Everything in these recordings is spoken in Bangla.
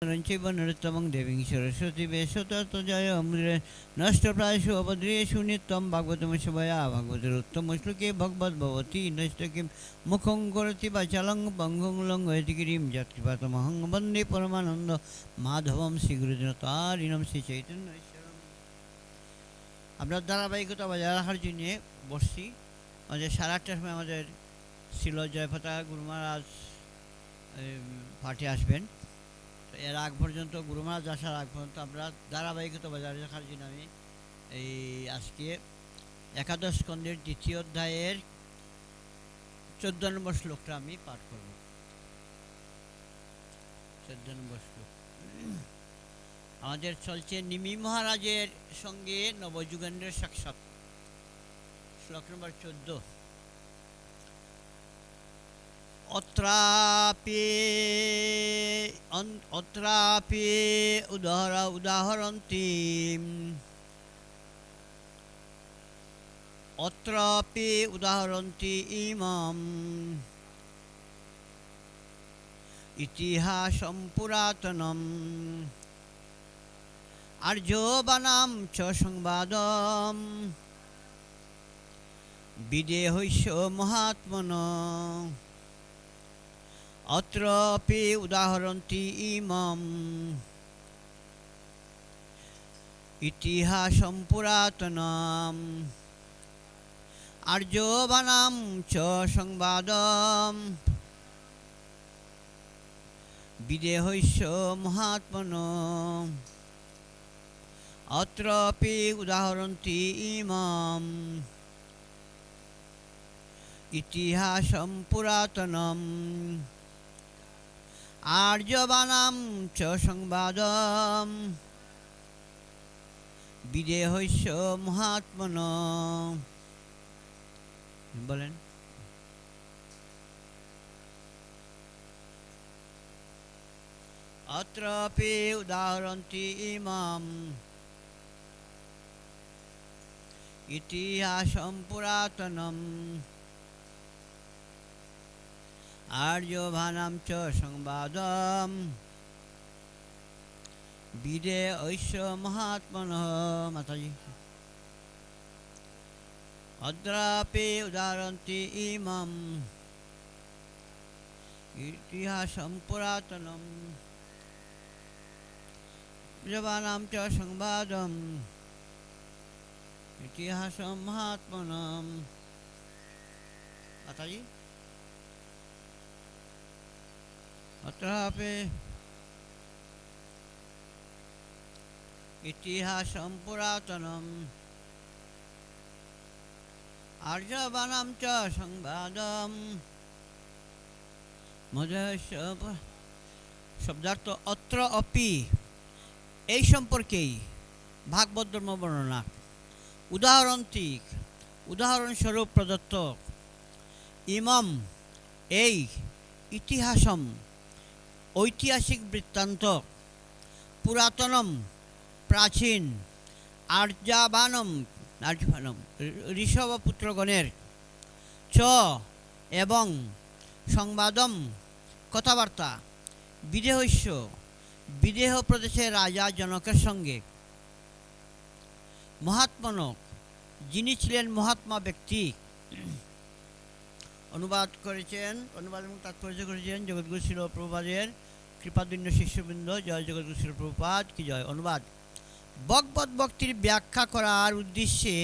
চৈব নৃত্যমং দেবীং সরস্বতী বেশতত জয় অমৃরে নষ্টপ্রায়সু অবদ্রিয়েষু নিত্যম ভাগবতম সভয়া ভাগবতের উত্তম শ্লোকে ভগবত ভবতী নষ্টকিম মুখং করতি বাচালং পঙ্গং লঙ্ঘয়তি গিরিম যৎকৃপাতমহং বন্দে পরমানন্দ মাধবম শ্রীগুরুদিন তারিণম শ্রী চৈতন্য আমরা ধারাবাহিকতা বজায় রাখার জন্য বসছি। আমাদের সাড়ে আটটার সময় আমাদের ছিল জয়ফতা গুরু মহারাজ পার্টি আসবেন। এর আগ পর্যন্ত গুরু মহারাজ আসার আগ পর্যন্ত আমরা ধারাবাহিকতা বজায় রাখার জন্য আমি এই আজকে একাদশ স্কন্ধের দ্বিতীয় অধ্যায়ের চোদ্দ নম্বর শ্লোকটা আমি পাঠ করব। চোদ্দ নম্বর শ্লোক। আমাদের চলছে নিমি মহারাজের সঙ্গে নবযুগেন্দ্রের সাক্ষাৎ। শ্লোক নম্বর চোদ্দ। অত্রাপি অত্রাপি উদাহর উদাহরন্তি অত্রাপি উদাহরন্তি ইমাম ইতিহাসম পুরাতনম। আর্যবানাম চ সংবাদম। বিদেহৈষ্য মহাত্মন অত্রপি উদাহরন্তি ইমম ইতিহাসম পুরাতনম আর্যবানাম চ সংবাদম বিদেহৈষ্য মহাত্মন অত্রপি উদাহরন্তি ইমম ইতিহাসম পুরাতনম আর্যবানাম চ সংবাদম। বিদেহস্য মহাত্মন। বলেন। অত্রপি উদাহরন্তি ইমাম। ইতিহাসম পুরাতনম। আর্যভানাম চ সংবাদম। বিদে ঐশ্য মহাত্মন মাতাজি। অদ্রাপি উদাহরন্তি ইমম। ইতিহাসম পুরাতনম। জবানাম চ সংবাদম। ইতিহাসম মহাত্মনম। মাতাজি? अत्रापि इतिहासं पुरातनम् आर्यबाणां च সংবাদম মধ্যস্য শব্দার্থ অত্র অপি এই সম্পর্কেই ভাগবত ধর্ম বর্ণনা উদাহরণটিক উদাহরণস্বরূপ প্রদত্ত ইমম এই ইতিহাসম ঐতিহাসিক বৃত্তান্ত। পুরাতনম, প্রাচীন, আর্যাবানম আর্যবানম ঋষভপুত্রগণের চ এবং সংবাদম, কথাবার্তা বিদেহস্য বিদেহ প্রদেশের রাজা জনকের সঙ্গে। মহাত্মনক, যিনি ছিলেন মহাত্মা ব্যক্তি অনুবাদ করেছেন, অনুবাদ এবং তাৎপর্য করেছেন জগৎগুরু শিল প্রভুপাদের। শিষ্যবৃন্দ, জয় জগৎগুরু শিল প্রভুপাদ, কি জয়, অনুবাদ। বকবত ভক্তির ব্যাখ্যা করার উদ্দেশ্যে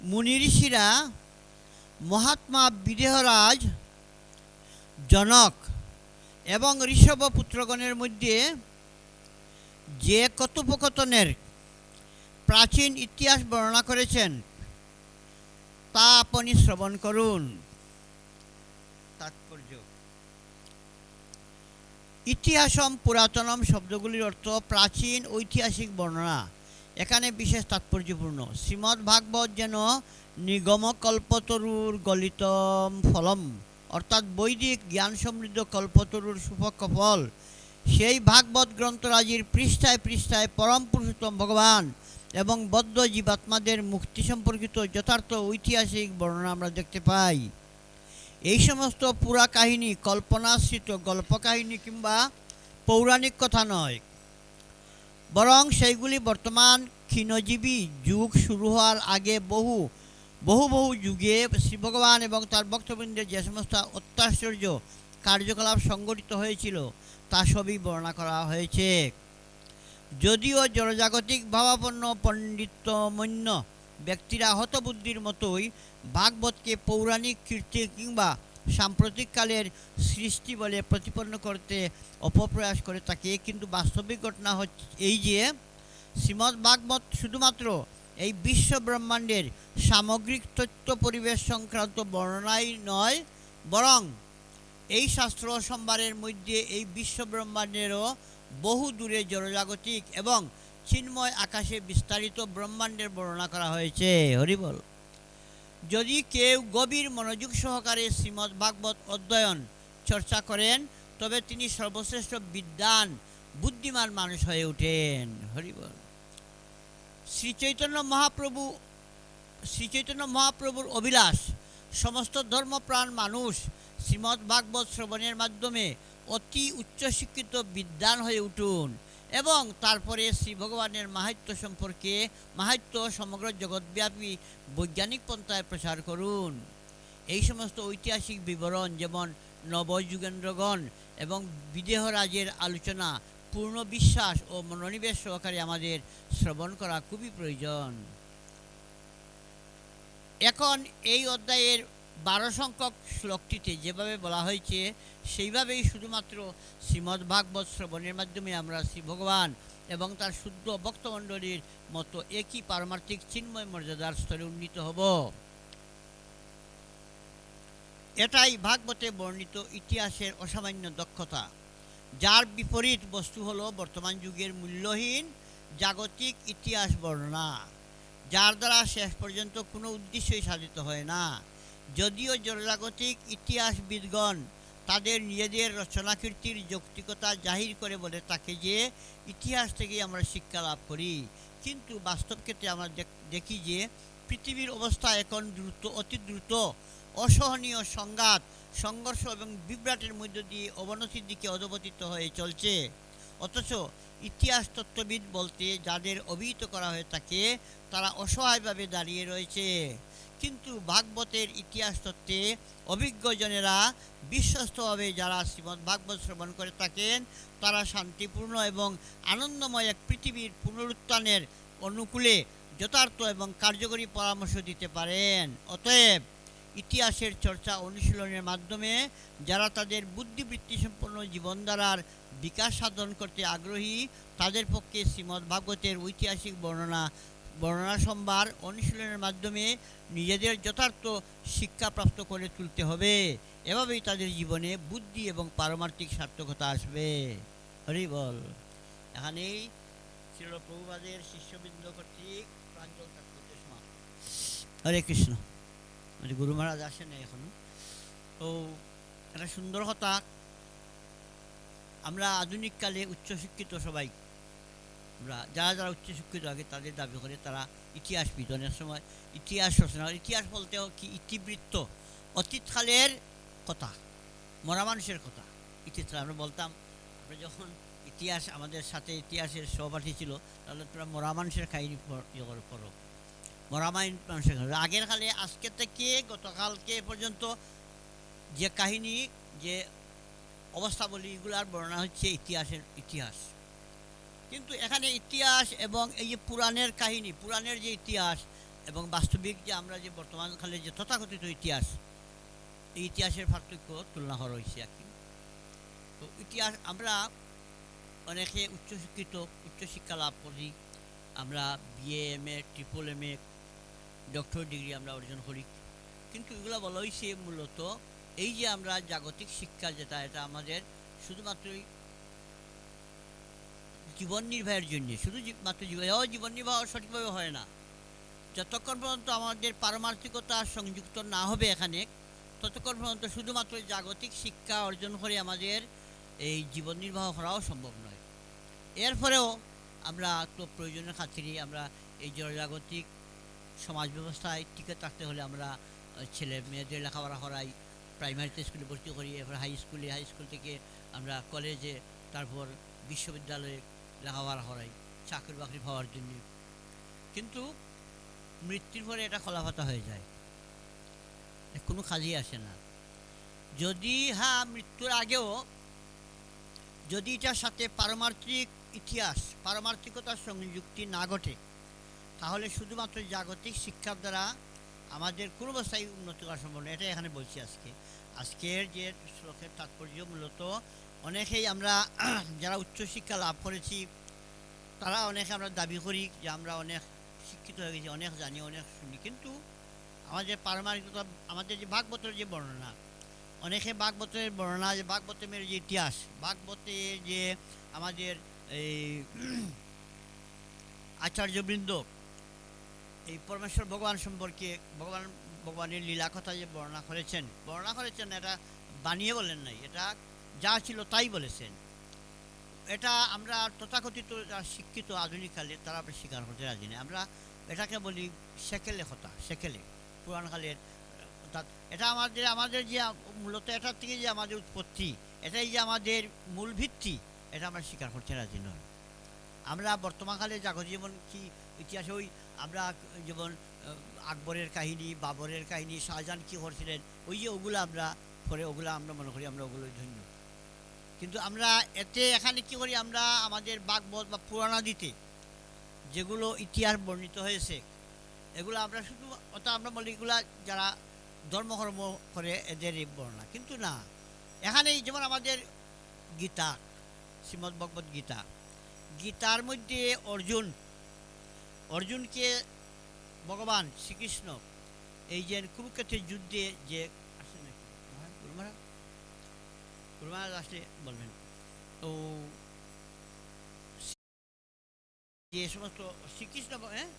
মুনি ঋষিরা মহাত্মা বিদেহরাজ জনক এবং ঋষভ পুত্রগণের মধ্যে যে কথোপকথনের প্রাচীন ইতিহাস বর্ণনা করেছেন তা আপনি শ্রবণ করুন। তাৎপর্য। ইতিহাসম পুরাতনম শব্দগুলির অর্থ প্রাচীন ঐতিহাসিক বর্ণনা। এখানে বিশেষ তাৎপর্যপূর্ণ। শ্রীমদ্ ভাগবত যেন নিগম কল্পতরুর গলিতম ফলম, অর্থাৎ বৈদিক জ্ঞান সমৃদ্ধ কল্পতরুর সুপক্ষ ফল সেই ভাগবত গ্রন্থরাজির পৃষ্ঠায় পৃষ্ঠায় পরম পুরুষোত্তম ভগবান এবং বদ্ধ জীবাত্মাদের মুক্তি সম্পর্কিত যথার্থ ঐতিহাসিক বর্ণনা আমরা দেখতে পাই। এই সমস্ত পুরা কাহিনী কল্পনাশ্রিত গল্পকাহিনী কিংবা পৌরাণিক কথা নয়। বরং সেইগুলি বর্তমান ক্ষীণজীবী যুগ শুরু হওয়ার আগে বহু বহু বহু যুগে শ্রী ভগবান এবং তার ভক্তবৃন্দের যে সমস্ত অত্যাশ্চর্য কার্যকলাপ সংগঠিত হয়েছিল, তা সবই বর্ণনা করা হয়েছে। যদিও জড়জাগতিক ভাবাপন্ন পণ্ডিতমন্য ব্যক্তিরা হতবুদ্ধির মতোই ভাগবতকে পৌরাণিক কীর্তি কিংবা সাম্প্রতিককালের সৃষ্টি বলে প্রতিপন্ন করতে অপপ্রয়াস করে থাকে। কিন্তু বাস্তবিক ঘটনা হচ্ছে এই যে, শ্রীমদ্ ভাগবত শুধুমাত্র এই বিশ্ব ব্রহ্মাণ্ডের সামগ্রিক তথ্য পরিবেশ সংক্রান্ত বর্ণনাই নয়, বরং এই শাস্ত্র সম্ভারের মধ্যে এই বিশ্ব ব্রহ্মাণ্ডেরও বহু দূরে জড়জাগতিক এবং চিন্ময় আকাশে বিস্তারিত ব্রহ্মাণ্ডের বর্ণনা করা হয়েছে। হরিবল যদি কেউ গভীর মনোযোগ সহকারে শ্রীমদ্ ভাগবত অধ্যয়ন, চর্চা করেন, তবে তিনি সর্বশ্রেষ্ঠ বিদ্যান বুদ্ধিমান মানুষ হয়ে ওঠেন। হরিবল শ্রীচৈতন্য মহাপ্রভু শ্রীচৈতন্য মহাপ্রভুর অভিলাষ, সমস্ত ধর্মপ্রাণ মানুষ শ্রীমদ্ ভাগবত শ্রবণের মাধ্যমে অতি উচ্চশিক্ষিত বিদ্যান হয়ে উঠুন এবং তারপরে শ্রী ভগবানের মাহাত্য সম্পর্কে মাহাত্য সমগ্র জগৎব্যাপী বৈজ্ঞানিক পন্থায় প্রচার করুন। এই সমস্ত ঐতিহাসিক বিবরণ যেমন নবযুগেন্দ্রগণ এবং বিদেহরাজের আলোচনা, পূর্ণ বিশ্বাস ও মনোনিবেশ সহকারে আমাদের শ্রবণ করা খুবই প্রয়োজন। এখন এই অধ্যায়ের বারো সংখ্যক শ্লোকটিতে যেভাবে বলা হয়েছে, সেইভাবেই শুধুমাত্র শ্রীমদ্ ভাগবত শ্রবণের মাধ্যমে আমরা শ্রী ভগবান এবং তার শুদ্ধ ভক্তমণ্ডলীর মতো একই পারমার্থিক চিন্ময় মর্যাদার স্তরে উন্নীত হব। এটাই ভাগবতে বর্ণিত ইতিহাসের অসামান্য দক্ষতা। যার বিপরীত বস্তু হল বর্তমান যুগের মূল্যহীন জাগতিক ইতিহাস বর্ণনা, যার দ্বারা শেষ পর্যন্ত কোনো উদ্দেশ্যই সাধিত হয় না। যদিও জনজাগতিক ইতিহাসবিদগণ তাদের নিজেদের রচনাকীর্তির যৌক্তিকতা জাহির করে বলে থাকে যে, ইতিহাস থেকেই আমরা শিক্ষা লাভ করি। কিন্তু বাস্তব ক্ষেত্রে আমরা দেখ- দেখি যে, পৃথিবীর অবস্থা এখন দ্রুত, অতি দ্রুত অসহনীয় সংঘাত, সংঘর্ষ এবং বিভ্রাটের মধ্য দিয়ে অবনতির দিকে অধপতিত হয়ে চলছে। অথচ ইতিহাস তত্ত্ববিদ বলতে যাদের অভিহিত করা হয়ে থাকে, তারা অসহায়ভাবে দাঁড়িয়ে রয়েছে। কিন্তু ভাগবতের ইতিহাস তত্ত্বে অভিজ্ঞজনেরা বিশ্বস্তভাবে যারা শ্রীমদ্ ভাগবত শ্রবণ করে থাকেন, তারা শান্তিপূর্ণ এবং আনন্দময় এক পৃথিবীর পুনরুত্থানের অনুকূলে যথার্থ এবং কার্যকরী পরামর্শ দিতে পারেন। অতএব ইতিহাসের চর্চা অনুশীলনের মাধ্যমে যারা তাদের বুদ্ধিবৃত্তি সম্পন্ন জীবনধারার বিকাশ সাধন করতে আগ্রহী, তাদের পক্ষে শ্রীমদ্ ভাগবতের ঐতিহাসিক বর্ণনা বর্ণনা সম্ভার অনুশীলনের মাধ্যমে নিজেদের যথার্থ শিক্ষা প্রাপ্ত করে তুলতে হবে। এভাবেই তাদের জীবনে বুদ্ধি এবং পারমার্থিক সার্থকতা আসবে। হরি বল। এখানেই ছিল প্রভুবাদের শিষ্যবৃন্দ কর্তৃক হরে কৃষ্ণ। মানে গুরু মহারাজ আসেন এখনও। তো একটা সুন্দর কথা, আমরা আধুনিক কালে উচ্চশিক্ষিত সবাই আমরা যারা যারা উচ্চশিক্ষিত আগে তাদের দাবি করে তারা ইতিহাস অনেক সময় ইতিহাস রচনা। ইতিহাস বলতেও কি? ইতিবৃত্ত। অতীতকালের কথা, মরা মানুষের কথা। ইতিহাস আমরা বলতাম, আমরা যখন ইতিহাস, আমাদের সাথে ইতিহাসের সহপাঠী ছিল, তাহলে তোমরা মরা মানুষের কাহিনী ইয়ে করো মরা মানুষের। আগের কালে, আজকে থেকে গতকালকে পর্যন্ত যে কাহিনী, যে অবস্থাবলী এগুলার বর্ণনা হচ্ছে ইতিহাসের ইতিহাস। কিন্তু এখানে ইতিহাস এবং এই যে পুরাণের কাহিনী, পুরাণের যে ইতিহাস এবং বাস্তবিক যে আমরা যে বর্তমান কালে যে তথাকথিত ইতিহাস, এই ইতিহাসের পার্থক্য তুলনা করা হয়েছে আর কি। তো ইতিহাস আমরা অনেকে উচ্চশিক্ষিত, উচ্চশিক্ষা লাভ করি। আমরা BA M A triple M A doctor degree আমরা অর্জন করি। কিন্তু এগুলো বলা হয়েছে মূলত এই যে আমরা জাগতিক শিক্ষা যেটা, এটা আমাদের শুধুমাত্রই জীবন নির্বাহের জন্য। শুধু মাত্র জীবন জীবন নির্বাহ সঠিকভাবে হয় না। যতক্ষণ পর্যন্ত আমাদের পারমার্থিকতা সংযুক্ত না হবে এখানে, ততক্ষণ পর্যন্ত শুধুমাত্র জাগতিক শিক্ষা অর্জন করে আমাদের এই জীবন নির্বাহ করাও সম্ভব নয়। এরপরেও আমরা তো প্রয়োজনের খাতিরে আমরা এই জনজাগতিক সমাজ ব্যবস্থায় টিকে থাকতে হলে আমরা ছেলে মেয়েদের লেখাপড়া করাই প্রাইমারিতে স্কুলে ভর্তি করি, এরপর হাই স্কুলে হাই স্কুল থেকে আমরা কলেজে তারপর বিশ্ববিদ্যালয়ে লেখাপড়া করাই চাকরি বাকরি পাওয়ার জন্য। কিন্তু মৃত্যুর পরে এটা খোলাফাতা হয়ে যায়। কোনো কাজই আসে না। যদি হ্যাঁ মৃত্যুর আগেও যদি এটার সাথে পারমার্থিক ইতিহাস, পারমার্থিকতার সঙ্গে যুক্তি না ঘটে, তাহলে শুধুমাত্র জাগতিক শিক্ষার দ্বারা আমাদের কোনো অবস্থায় উন্নতি করা সম্ভব নয় এটাই এখানে বলছি আজকে। আজকের যে শ্লোকের তাৎপর্য মূলত অনেকেই আমরা যারা উচ্চশিক্ষা লাভ করেছি, তারা অনেকে আমরা দাবি করি যে আমরা অনেক শিক্ষিত হয়ে গেছি, অনেক জানি, অনেক শুনি। কিন্তু আমাদের পারমার্থিকতা আমাদের যে ভাগবতের যে বর্ণনা, অনেকে ভাগবতের বর্ণনা, যে ভাগবতের যে ইতিহাস, ভাগবতের যে আমাদের এই আচার্যবৃন্দ, এই পরমেশ্বর ভগবান সম্পর্কে, ভগবান, ভগবানের লীলা কথা যে বর্ণনা করেছেন বর্ণনা করেছেন, এটা বানিয়ে বলেন নাই, এটা যা ছিল তাই বলেছেন। এটা আমরা তথাকথিত শিক্ষিত আধুনিক কালে তারা স্বীকার করতে রাজি নেই। আমরা এটাকে বলি সেকেলে কথা সেকেলে, পুরাণকালের অর্থাৎ এটা আমাদের আমাদের যে মূলত এটার থেকে যে আমাদের উৎপত্তি, এটাই যে আমাদের মূল ভিত্তি, এটা আমরা স্বীকার করতে রাজি নয় আমরা বর্তমানকালে জাগত যেমন কি ইতিহাসে ওই আমরা যেমন আকবরের কাহিনী, বাবরের কাহিনী, শাহজাহান কী করছিলেন, ওই যে ওগুলো আমরা, পরে ওগুলো আমরা মনে করি, আমরা ওগুলো ধন্য। কিন্তু আমরা এতে এখানে কি করি, আমরা আমাদের বাগবত বা পুরাণাদিতে যেগুলো ইতিহাস বর্ণিত হয়েছে। এগুলো আমরা শুধু অর্থাৎ আমরা বলি এগুলা যারা ধর্মকর্ম করে, এদের বর্ণনা। কিন্তু না, এখানেই যেমন আমাদের গীতা, শ্রীমদ্ ভগবত গীতা। গীতার মধ্যে অর্জুন, অর্জুনকে ভগবান শ্রীকৃষ্ণ, এই যে কুরুক্ষেত্রের যুদ্ধে যে আসেন মহারাজ আসলে বলবেন। তো যে সমস্ত শ্রীকৃষ্ণ হ্যাঁ?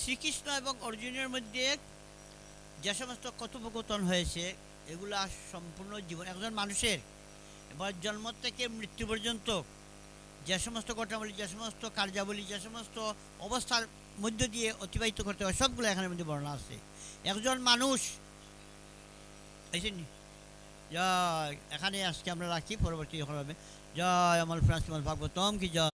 শ্রীকৃষ্ণ এবং অর্জুনের মধ্যে যে সমস্ত কথোপকথন হয়েছে, এগুলা সম্পূর্ণ জীবন, একজন মানুষের এবার জন্ম থেকে মৃত্যু পর্যন্ত যে সমস্ত ঘটনাবলী, যে সমস্ত কার্যাবলী, যে সমস্ত অবস্থার মধ্য দিয়ে অতিবাহিত করতে হয়, সবগুলো এখানের মধ্যে বর্ণনা আছে। একজন মানুষ জয়। এখানে আজকে আমরা রাখি পরবর্তী হবে। জয় অমল ফ্রান্স ভাগবতম কি? জয়।